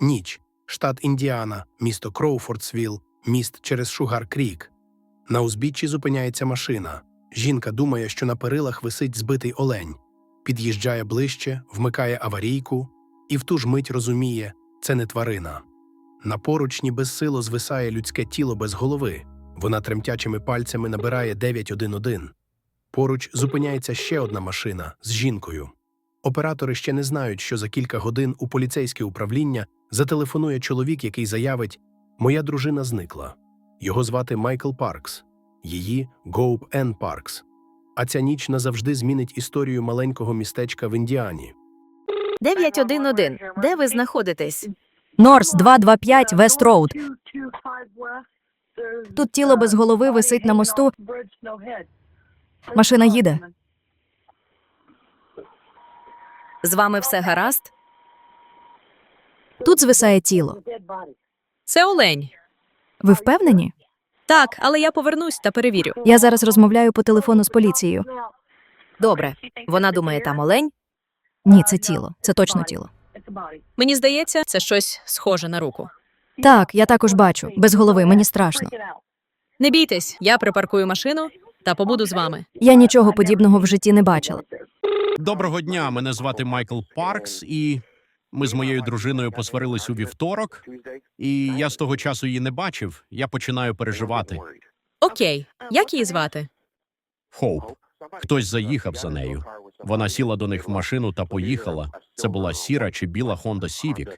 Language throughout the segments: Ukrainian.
Ніч, штат Індіана, місто Кроуфордсвіл, міст через Шугар Крік. На узбіччі зупиняється машина. Жінка думає, що на перилах висить збитий олень. Під'їжджає ближче, вмикає аварійку і в ту ж мить розуміє це не тварина. На поручні безсило звисає людське тіло без голови. Вона тремтячими пальцями набирає 911. Поруч зупиняється ще одна машина з жінкою. Оператори ще не знають, що за кілька годин у поліцейське управління зателефонує чоловік, який заявить: Моя дружина зникла. Його звати Майкл Паркс, її Гоуп Ен Паркс. А ця ніч назавжди змінить історію маленького містечка в Індіані. 911. Де ви знаходитесь? Норс 225 Вест Роуд. Тут тіло без голови висить на мосту. Машина їде. З вами все гаразд? Тут звисає тіло. Це олень. Ви впевнені? Так, але я повернусь та перевірю. Я зараз розмовляю по телефону з поліцією. Добре. Вона думає, там олень. Ні, це тіло. Це точно тіло. Мені здається, це щось схоже на руку. Так, я також бачу. Без голови, мені страшно. Не бійтесь, я припаркую машину та побуду з вами. Я нічого подібного в житті не бачила. Доброго дня. Мене звати Майкл Паркс, і ми з моєю дружиною посварились у вівторок. І я з того часу її не бачив. Я починаю переживати. Окей, як її звати? Хоуп. Хтось заїхав за нею. Вона сіла до них в машину та поїхала. Це була сіра чи біла Honda Civic.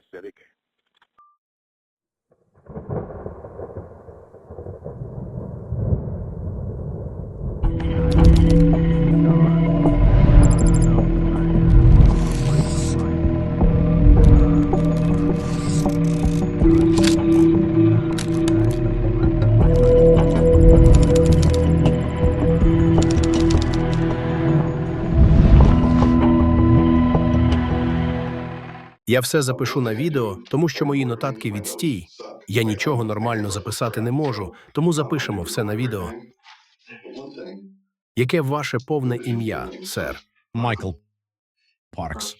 Я все запишу на відео, тому що мої нотатки відстій. Я нічого нормально записати не можу, тому запишемо все на відео. Яке ваше повне ім'я, сер? Майкл Паркс.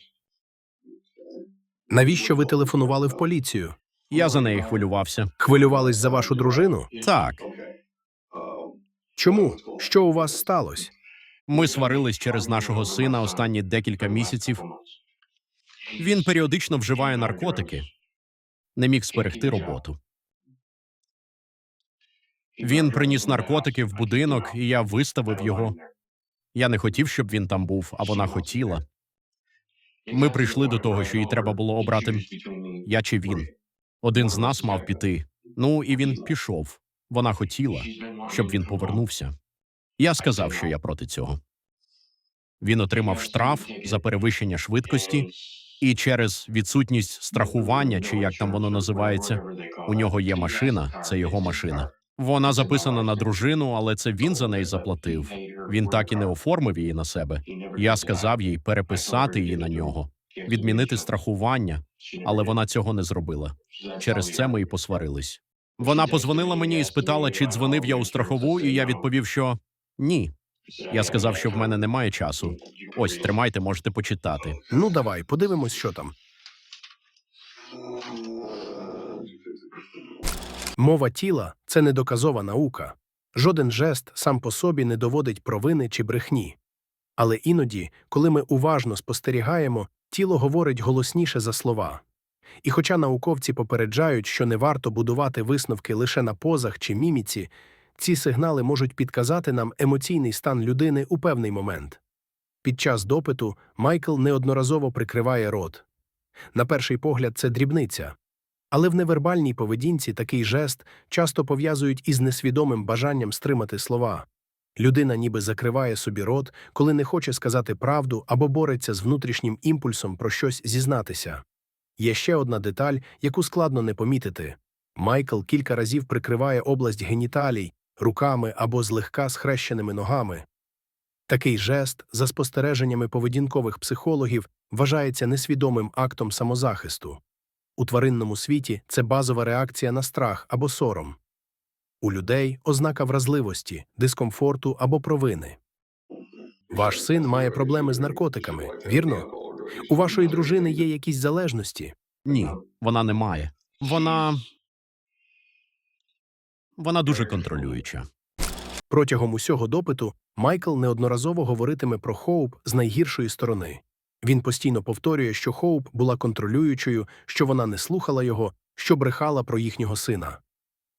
Навіщо ви телефонували в поліцію? Я за неї хвилювався. Хвилювались за вашу дружину? Так, Чому? Що у вас сталося? ми сварились через нашого сина останні декілька місяців. Він періодично вживає наркотики. Не міг зберегти роботу. Він приніс наркотики в будинок, і я виставив його. Я не хотів, щоб він там був, а вона хотіла. Ми прийшли до того, що їй треба було обрати я чи він. Один з нас мав піти. Ну і він пішов. Вона хотіла, щоб він повернувся. Я сказав, що я проти цього. Він отримав штраф за перевищення швидкості, і через відсутність страхування, чи як там воно називається, у нього є машина, це його машина. Вона записана на дружину, але це він за неї заплатив. Він так і не оформив її на себе. Я сказав їй переписати її на нього, відмінити страхування, але вона цього не зробила. Через це ми і посварились. Вона позвонила мені і спитала, чи дзвонив я у страхову, і я відповів, що ні. Я сказав, що в мене немає часу. Ось тримайте, можете почитати. Ну, давай, подивимось, що там. Мова тіла це недоказова наука. Жоден жест сам по собі не доводить провини чи брехні. Але іноді, коли ми уважно спостерігаємо, тіло говорить голосніше за слова. І хоча науковці попереджають, що не варто будувати висновки лише на позах чи міміці, ці сигнали можуть підказати нам емоційний стан людини у певний момент. Під час допиту Майкл неодноразово прикриває рот. На перший погляд, це дрібниця. Але в невербальній поведінці такий жест часто пов'язують із несвідомим бажанням стримати слова. Людина ніби закриває собі рот, коли не хоче сказати правду або бореться з внутрішнім імпульсом про щось зізнатися. Є ще одна деталь, яку складно не помітити. Майкл кілька разів прикриває область геніталій руками або злегка схрещеними ногами. Такий жест, за спостереженнями поведінкових психологів, вважається несвідомим актом самозахисту. У тваринному світі це базова реакція на страх або сором. У людей ознака вразливості, дискомфорту або провини. Ваш син має проблеми з наркотиками, вірно? У вашої дружини є якісь залежності. Ні, вона не має. Вона. Вона дуже контролююча. Протягом усього допиту Майкл неодноразово говоритиме про Хоуп з найгіршої сторони. Він постійно повторює, що Хоуп була контролюючою, що вона не слухала його, що брехала про їхнього сина.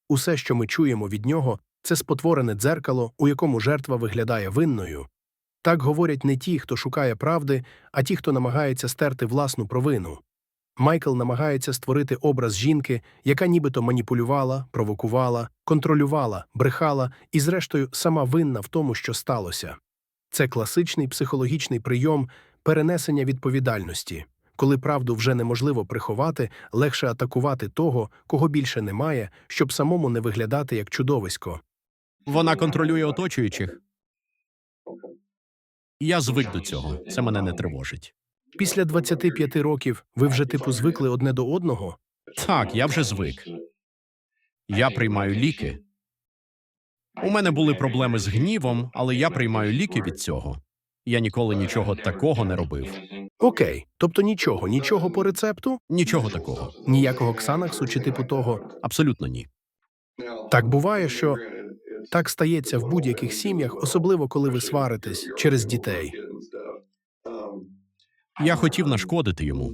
Усе, що ми чуємо від нього, це спотворене дзеркало, у якому жертва виглядає винною. Так говорять не ті, хто шукає правди, а ті, хто намагається стерти власну провину. Майкл намагається створити образ жінки, яка нібито маніпулювала, провокувала, контролювала, брехала і, зрештою, сама винна в тому, що сталося. Це класичний психологічний прийом перенесення відповідальності. Коли правду вже неможливо приховати, легше атакувати того, кого більше немає, щоб самому не виглядати як чудовисько. Вона контролює оточуючих. Я звик до цього. Це мене не тривожить. Після 25 років ви вже типу звикли одне до одного. Так, я вже звик. Я приймаю ліки. У мене були проблеми з гнівом, але я приймаю ліки від цього. Я ніколи нічого такого не робив. Окей, тобто нічого, нічого по рецепту, Нічого такого. ніякого ксанаксу чи типу того. Абсолютно ні. Так буває, що так стається в будь-яких сім'ях, особливо коли ви сваритесь через дітей. Я хотів нашкодити йому.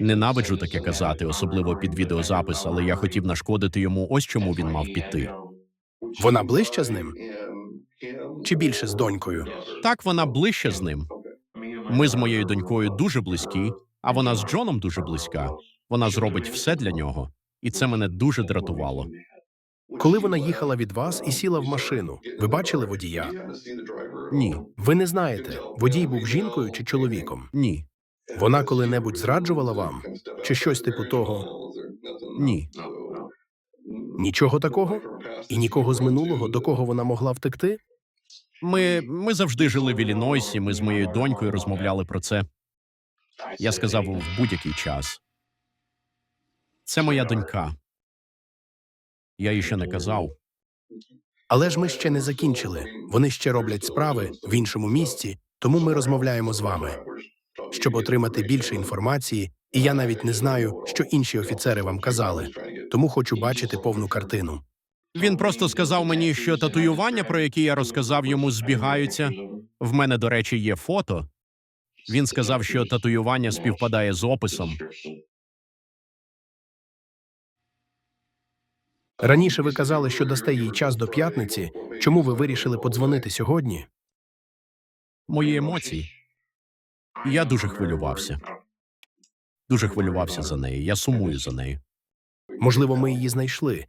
Ненавиджу таке казати, особливо під відеозапис, але я хотів нашкодити йому. Ось чому він мав піти. Вона ближче з ним чи більше з донькою? Так вона ближче з ним. Ми з моєю донькою дуже близькі, а вона з Джоном дуже близька. Вона зробить все для нього, і це мене дуже дратувало. Коли вона їхала від вас і сіла в машину, ви бачили водія? Ні, Ви не знаєте, водій був жінкою чи чоловіком. ні, Вона коли-небудь зраджувала вам чи щось типу того? ні. Нічого такого? І нікого з минулого, до кого вона могла втекти? Ми, ми завжди жили в Іллінойсі. Ми з моєю донькою розмовляли про це. Я сказав в будь-який час. Це моя донька. Я їй ще не казав. Але ж ми ще не закінчили. Вони ще роблять справи в іншому місці, тому ми розмовляємо з вами, щоб отримати більше інформації, і я навіть не знаю, що інші офіцери вам казали, тому хочу бачити повну картину. Він просто сказав мені, що татуювання, про які я розказав йому, збігаються. В мене, до речі, є фото. Він сказав, що татуювання співпадає з описом. Раніше ви казали, що дасте їй час до п'ятниці. Чому ви вирішили подзвонити сьогодні? Мої емоції. Я дуже хвилювався. Дуже хвилювався за неї. Я сумую за нею. Можливо, ми її знайшли.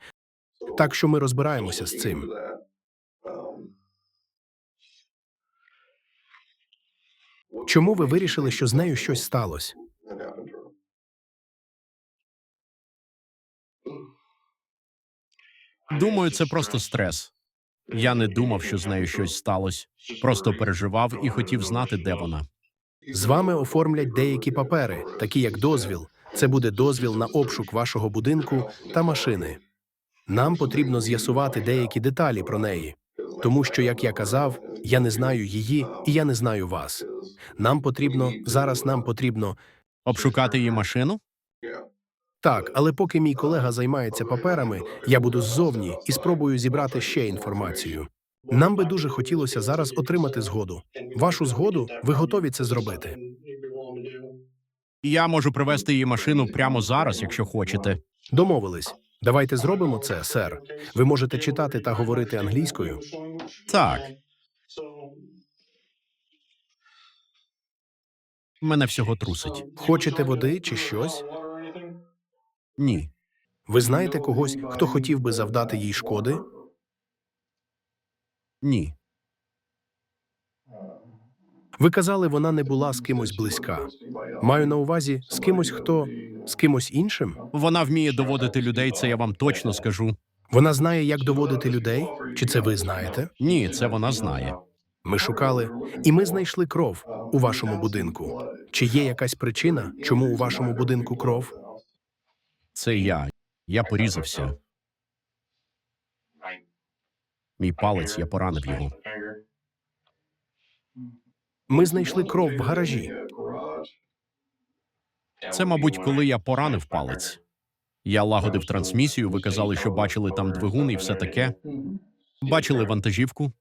Так що ми розбираємося з цим. Чому ви вирішили, що з нею щось сталося? Думаю, це просто стрес. Я не думав, що з нею щось сталося. Просто переживав і хотів знати, де вона. З вами оформлять деякі папери, такі як дозвіл. Це буде дозвіл на обшук вашого будинку та машини. Нам потрібно з'ясувати деякі деталі про неї, тому що, як я казав, я не знаю її і я не знаю вас. Нам потрібно зараз. Нам потрібно Обшукати її машину? Так, але поки мій колега займається паперами, я буду ззовні і спробую зібрати ще інформацію. Нам би дуже хотілося зараз отримати згоду. Вашу згоду ви готові це зробити. Я можу привезти її машину прямо зараз, якщо хочете. Домовились. Давайте зробимо це, сер. Ви можете читати та говорити англійською. Так, мене всього трусить. Хочете води чи щось? Ні. Ви знаєте когось, хто хотів би завдати їй шкоди? Ні. Ви казали, вона не була з кимось близька. Маю на увазі з кимось, хто з кимось іншим. Вона вміє доводити людей, це я вам точно скажу. Вона знає, як доводити людей? Чи це ви знаєте? Ні, це вона знає. Ми шукали, і ми знайшли кров у вашому будинку. Чи є якась причина, чому у вашому будинку кров? Це я. Я порізався. Мій палець, я поранив його. Ми знайшли кров в гаражі. Це, мабуть, коли я поранив палець. Я лагодив трансмісію, ви казали, що бачили там двигун і все таке. Бачили вантажівку?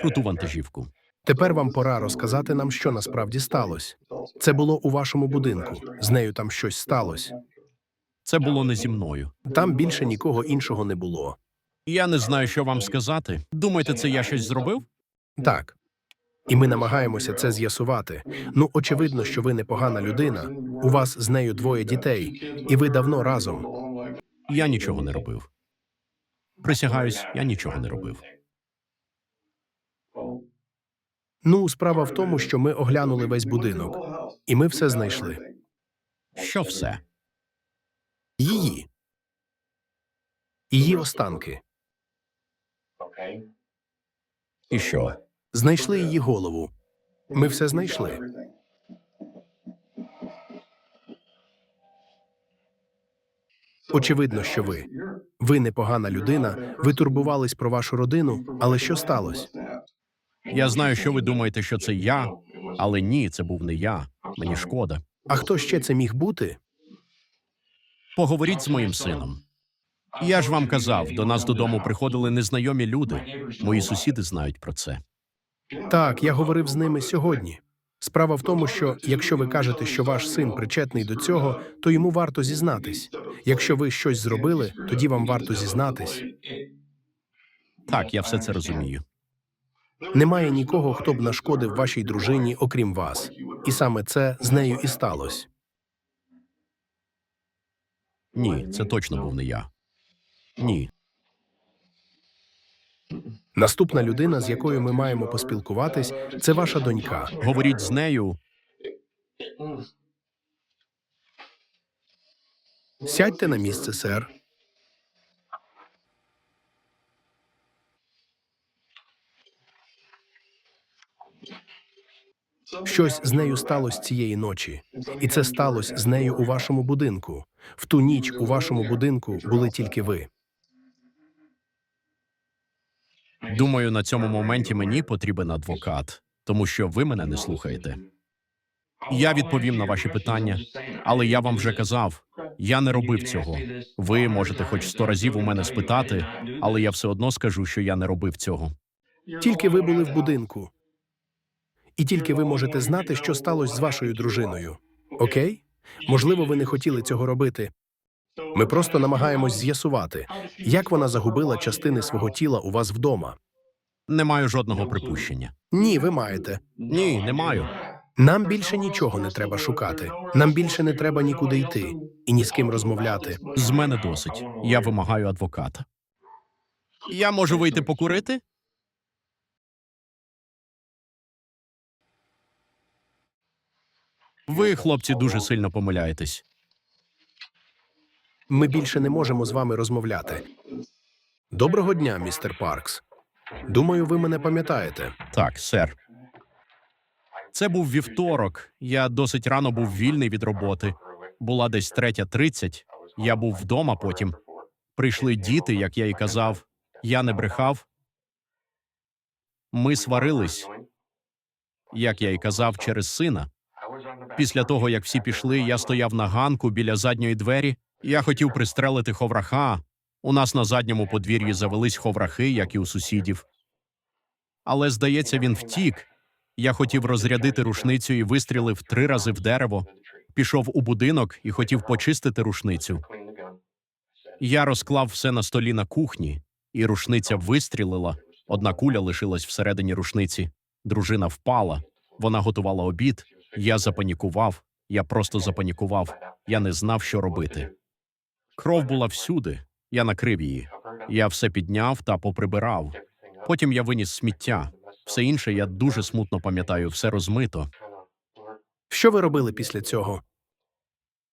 Круту вантажівку. Тепер вам пора розказати нам, що насправді сталося. Це було у вашому будинку. З нею там щось сталося. Це було не зі мною. Там більше нікого іншого не було. Я не знаю, що вам сказати. Думаєте, це я щось зробив? Так. І ми намагаємося це з'ясувати. Ну, очевидно, що ви непогана людина. У вас з нею двоє дітей, і ви давно разом. Я нічого не робив. Присягаюсь, я нічого не робив. Ну, справа в тому, що ми оглянули весь будинок, і ми все знайшли. Що все? Її. Її останки. І що? Знайшли її голову. Ми все знайшли. Очевидно, що ви. Ви непогана людина, ви турбувались про вашу родину, але що сталося? Я знаю, що ви думаєте, що це я, але ні, це був не я. Мені шкода. А хто ще це міг бути? Поговоріть з моїм сином. Я ж вам казав, до нас додому приходили незнайомі люди. Мої сусіди знають про це. Так, я говорив з ними сьогодні. Справа в тому, що якщо ви кажете, що ваш син причетний до цього, то йому варто зізнатись. Якщо ви щось зробили, тоді вам варто зізнатись. Так, я все це розумію. Немає нікого, хто б нашкодив вашій дружині, окрім вас. І саме це з нею і сталося. Ні, це точно був не я. Ні. Наступна людина, з якою ми маємо поспілкуватись, це ваша донька. Говоріть з нею. Сядьте на місце, сер. Щось з нею сталося цієї ночі, і це сталося з нею у вашому будинку. В ту ніч у вашому будинку були тільки ви. Думаю, на цьому моменті мені потрібен адвокат, тому що ви мене не слухаєте. Я відповім на ваші питання, але я вам вже казав, я не робив цього. Ви можете хоч сто разів у мене спитати, але я все одно скажу, що я не робив цього. Тільки ви були в будинку, і тільки ви можете знати, що сталося з вашою дружиною. Окей? Можливо, ви не хотіли цього робити. Ми просто намагаємось з'ясувати, як вона загубила частини свого тіла у вас вдома. Не маю жодного припущення. Ні, ви маєте. Ні, не маю. Нам більше нічого не треба шукати. Нам більше не треба нікуди йти і ні з ким розмовляти. З мене досить. Я вимагаю адвоката. Я можу вийти покурити? Ви, хлопці, дуже сильно помиляєтесь. Ми більше не можемо з вами розмовляти. Доброго дня, містер Паркс. Думаю, ви мене пам'ятаєте. Так, сер. Це був вівторок. Я досить рано був вільний від роботи. Була десь третя тридцять. Я був вдома потім. Прийшли діти, як я і казав. Я не брехав. Ми сварились, як я і казав, через сина. Після того, як всі пішли, я стояв на ганку біля задньої двері. Я хотів пристрелити ховраха. У нас на задньому подвір'ї завелись ховрахи, як і у сусідів. Але, здається, він втік. Я хотів розрядити рушницю і вистрілив три рази в дерево. Пішов у будинок і хотів почистити рушницю. Я розклав все на столі на кухні, і рушниця вистрілила. Одна куля лишилась всередині рушниці. Дружина впала. Вона готувала обід. Я запанікував. Я просто запанікував. Я не знав, що робити. Кров була всюди. Я накрив її. Я все підняв та поприбирав. Потім я виніс сміття. Все інше я дуже смутно пам'ятаю, все розмито. Що ви робили після цього?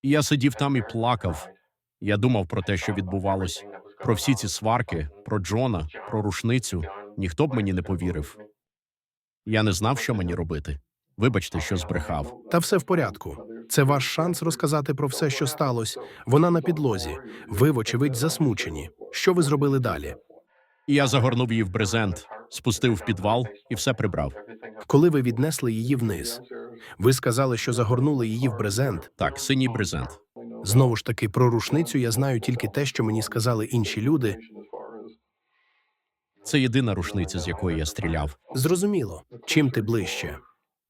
Я сидів там і плакав. Я думав про те, що відбувалось, про всі ці сварки, про Джона, про рушницю. Ніхто б мені не повірив. Я не знав, що мені робити. Вибачте, що збрехав. Та все в порядку. Це ваш шанс розказати про все, що сталося. Вона на підлозі. Ви, вочевидь, засмучені. Що ви зробили далі? Я загорнув її в брезент, спустив в підвал і все прибрав. Коли ви віднесли її вниз, Ви сказали, що загорнули її в брезент. Так, синій брезент. Знову ж таки, про рушницю я знаю тільки те, що мені сказали інші люди. Це єдина рушниця, з якої я стріляв. Зрозуміло, чим ти ближче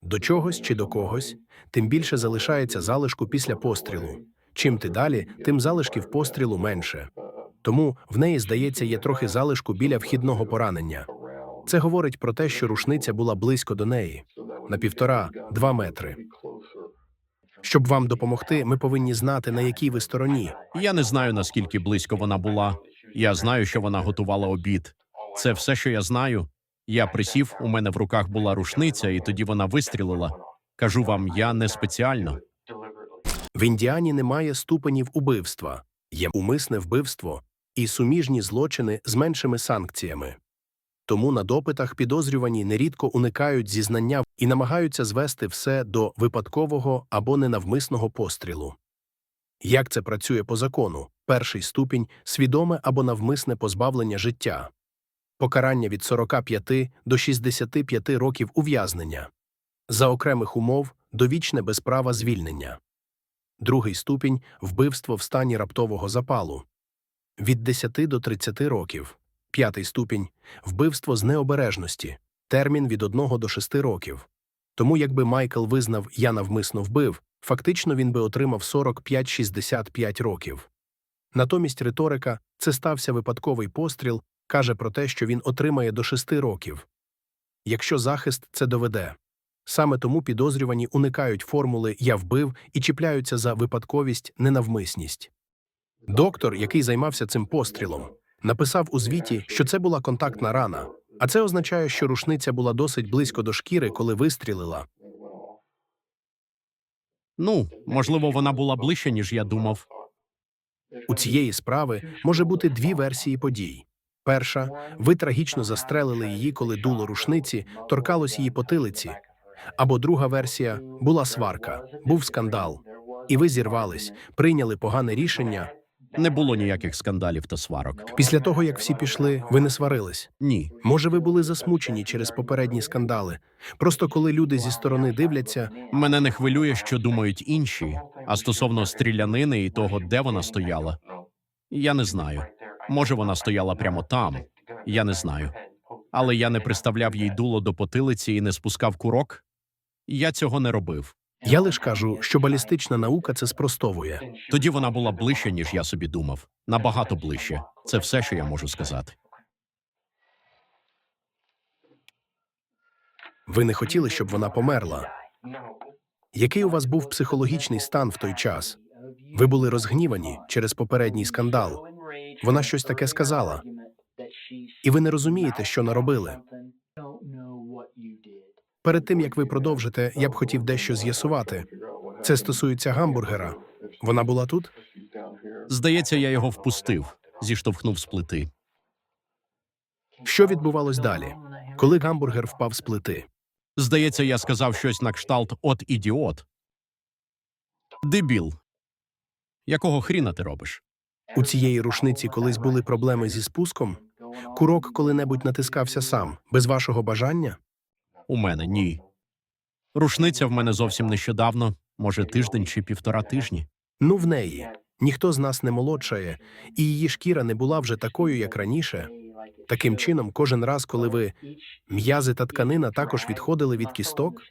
до чогось чи до когось, тим більше залишається залишку після пострілу. Чим ти далі, тим залишків пострілу менше. Тому в неї, здається, є трохи залишку біля вхідного поранення. Це говорить про те, що рушниця була близько до неї на півтора-два метри. Щоб вам допомогти, ми повинні знати, на якій ви стороні. Я не знаю, наскільки близько вона була. Я знаю, що вона готувала обід. Це все, що я знаю. Я присів, у мене в руках була рушниця, і тоді вона вистрілила. Кажу вам, я не спеціально. В Індіані немає ступенів убивства, є умисне вбивство і суміжні злочини з меншими санкціями. Тому на допитах підозрювані нерідко уникають зізнання і намагаються звести все до випадкового або ненавмисного пострілу. Як це працює по закону? Перший ступінь свідоме або навмисне позбавлення життя, покарання від 45 до 65 років ув'язнення, за окремих умов довічне без права звільнення. Другий ступінь вбивство в стані раптового запалу від 10 до 30 років. П'ятий ступінь вбивство з необережності, термін від 1 до 6 років. Тому, якби Майкл визнав я навмисно вбив, фактично він би отримав 45-65 років. Натомість риторика це стався випадковий постріл, каже про те, що він отримає до 6 років. Якщо захист це доведе. Саме тому підозрювані уникають формули я вбив і чіпляються за випадковість, ненавмисність. Доктор, який займався цим пострілом, написав у звіті, що це була контактна рана, а це означає, що рушниця була досить близько до шкіри, коли вистрілила. Ну, можливо, вона була ближче, ніж я думав. У цієї справи може бути дві версії подій. Перша ви трагічно застрелили її, коли дуло рушниці торкалось її потилиці. Або друга версія була сварка, був скандал, і ви зірвались, прийняли погане рішення. Не було ніяких скандалів та сварок. Після того, як всі пішли, ви не сварились. Ні, Може, ви були засмучені через попередні скандали. Просто коли люди зі сторони дивляться, мене не хвилює, що думають інші. А стосовно стрілянини і того, де вона стояла, я не знаю. Може, вона стояла прямо там. Я не знаю. Але я не приставляв їй дуло до потилиці і не спускав курок. Я цього не робив. я лиш кажу, що балістична наука це спростовує. Тоді вона була ближче, ніж я собі думав. Набагато ближче. Це все, що я можу сказати. Ви не хотіли, щоб вона померла. Який у вас був психологічний стан в той час? Ви були розгнівані через попередній скандал. Вона щось таке сказала. І ви не розумієте, що наробили. Перед тим як ви продовжите, я б хотів дещо з'ясувати. Це стосується гамбургера. Вона була тут? Здається, я його впустив, зіштовхнув з плити. Що відбувалось далі, коли гамбургер впав з плити? Здається, я сказав щось на кшталт от ідіот. Дебіл. Якого хріна ти робиш? У цієї рушниці колись були проблеми зі спуском? Курок коли-небудь натискався сам, без вашого бажання? У мене ні. Рушниця в мене зовсім нещодавно, може, тиждень чи півтора тижні. Ну, в неї. Ніхто з нас не молодшає, і її шкіра не була вже такою, як раніше. Таким чином, кожен раз, коли ви м'язи та тканина також відходили від кісток,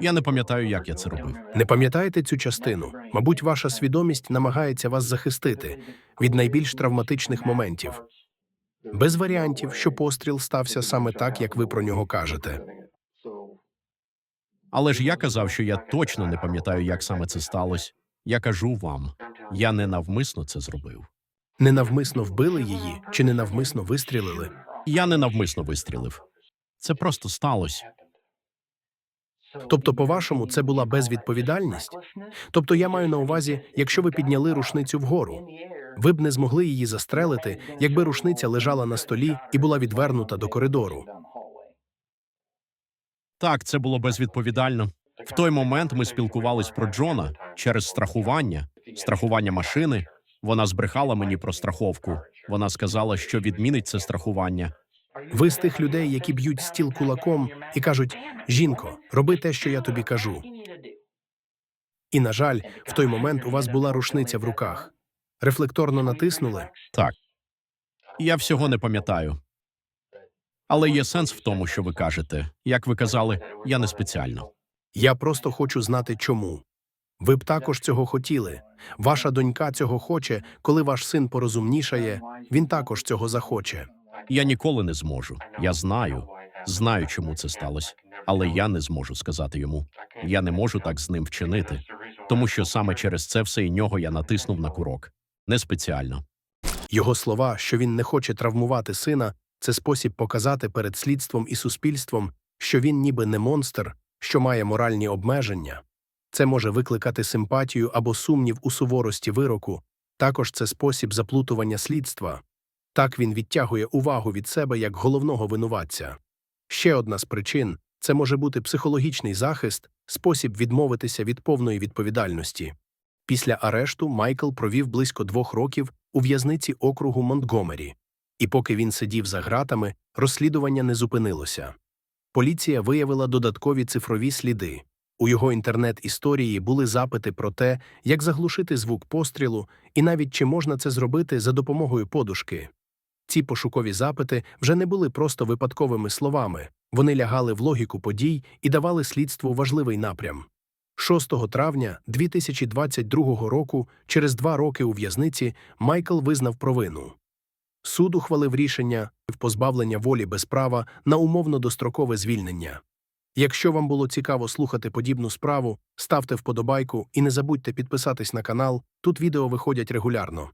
Я не пам'ятаю, як я це робив. не пам'ятаєте цю частину? Мабуть, ваша свідомість намагається вас захистити від найбільш травматичних моментів. Без варіантів, що постріл стався саме так, як ви про нього кажете. Але ж я казав, що я точно не пам'ятаю, як саме це сталося. Я кажу вам, я не навмисно це зробив. Ненавмисно вбили її чи ненавмисно вистрілили? Я не навмисно вистрілив. Це просто сталося. Тобто, по-вашому, це була безвідповідальність? Тобто, я маю на увазі, якщо ви підняли рушницю вгору, ви б не змогли її застрелити, якби рушниця лежала на столі і була відвернута до коридору. Так, це було безвідповідально. В той момент ми спілкувались про Джона через страхування, страхування машини. Вона збрехала мені про страховку. Вона сказала, що відмінить це страхування. Ви з тих людей, які б'ють стіл кулаком і кажуть: жінко, роби те, що я тобі кажу. І, на жаль, в той момент у вас була рушниця в руках. Рефлекторно натиснули. Так. Я всього не пам'ятаю. Але є сенс в тому, що ви кажете. Як ви казали, я не спеціально. Я просто хочу знати, чому. Ви б також цього хотіли. Ваша донька цього хоче, коли ваш син порозумнішає, він також цього захоче. Я ніколи не зможу. Я знаю, знаю, чому це сталося, але я не зможу сказати йому. Я не можу так з ним вчинити, тому що саме через це все і нього я натиснув на курок. Не спеціально. Його слова, що він не хоче травмувати сина, це спосіб показати перед слідством і суспільством, що він ніби не монстр, що має моральні обмеження. Це може викликати симпатію або сумнів у суворості вироку. Також це спосіб заплутування слідства. Так він відтягує увагу від себе як головного винуватця. Ще одна з причин це може бути психологічний захист, спосіб відмовитися від повної відповідальності. Після арешту Майкл провів близько двох років у в'язниці округу Монтгомері, і поки він сидів за ґратами, розслідування не зупинилося. Поліція виявила додаткові цифрові сліди. У його інтернет-історії були запити про те, як заглушити звук пострілу, і навіть чи можна це зробити за допомогою подушки. Ці пошукові запити вже не були просто випадковими словами, вони лягали в логіку подій і давали слідству важливий напрям. 6 травня 2022 року, через два роки у в'язниці, Майкл визнав провину. Суд ухвалив рішення в позбавлення волі без права на умовно дострокове звільнення. Якщо вам було цікаво слухати подібну справу, ставте вподобайку і не забудьте підписатись на канал, тут відео виходять регулярно.